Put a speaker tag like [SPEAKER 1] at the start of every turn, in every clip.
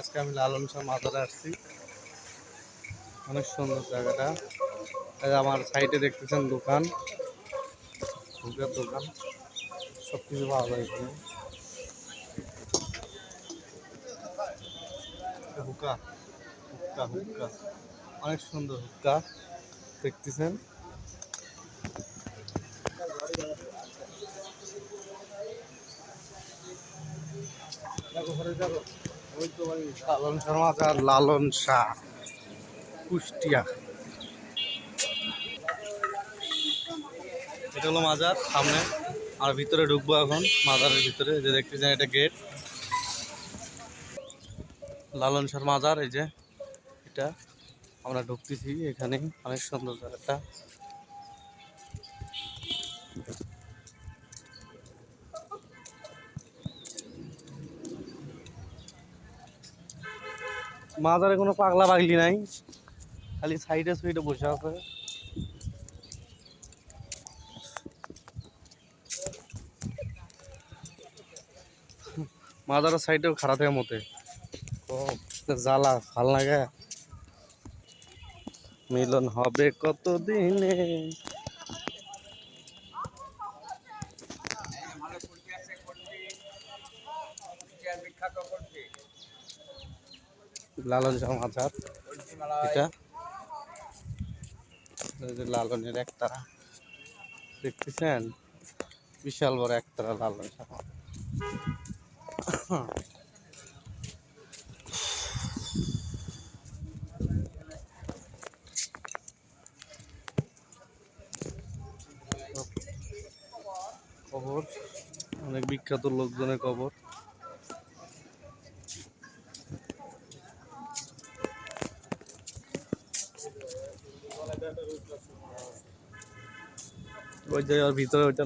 [SPEAKER 1] আজকে আমি লালন শাহ মাজারে আসছি। অনেক সুন্দর জায়গাটা। আমার সাইডে দেখতেছেন দোকান। হুকার দোকান। সব কিছু পাওয়া যায় এখানে। হুকা হুক্কা অনেক সুন্দর হুক্কা। দেখতেছেন? লালন শাহ মাজার লালন শাহ, কুষ্টিয়া। এটা হলো মাজার, সামনে। আর ভিতরে ঢুকবো এখন, মাজারের ভিতরে যে দেখতেছেন এটা গেট। লালন শাহ মাজার, এই যে এটা। আমরা ঢুকতেছি এখানে অনেক সুন্দর জায়গাটা। মাজারে কোনো পাগলা পাগলি নাই। খালি সাইডে সাইডে বসে আছে। মাজারের সাইডেও খারাপ থাকে মতে। জ্বালা, ভালো লাগে মিলন হবে কত দিনে? লালন শাহ মাজার এটা লালনের একতারা। দেখতেছেন? বিশাল বড় একতারা লালন শাহ। কবর অনেক বিখ্যাত লোকজনের কবর ওই ভিতরে ওইটা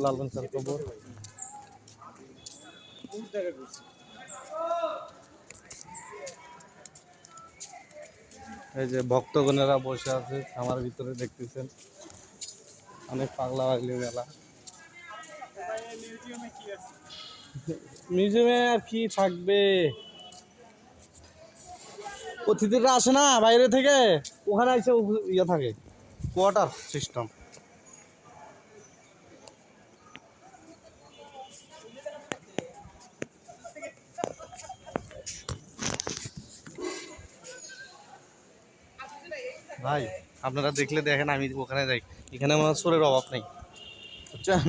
[SPEAKER 1] এই যে ভক্তগণেরা বসে আছে আমার ভিতরে দেখতেছেন। অনেক পাগলা পাগলি মেলা। মিউজিয়ামে আর কি থাকবে? অতিথিরা আসে না বাইরে থেকে? ওখানে এসে ইয়ে থাকে। Quarter system. ভাই, আপনারা দেখলে দেখেন আমি ওখানে যাই। এখানে আমার সরের অভাব নেই। বুঝছেন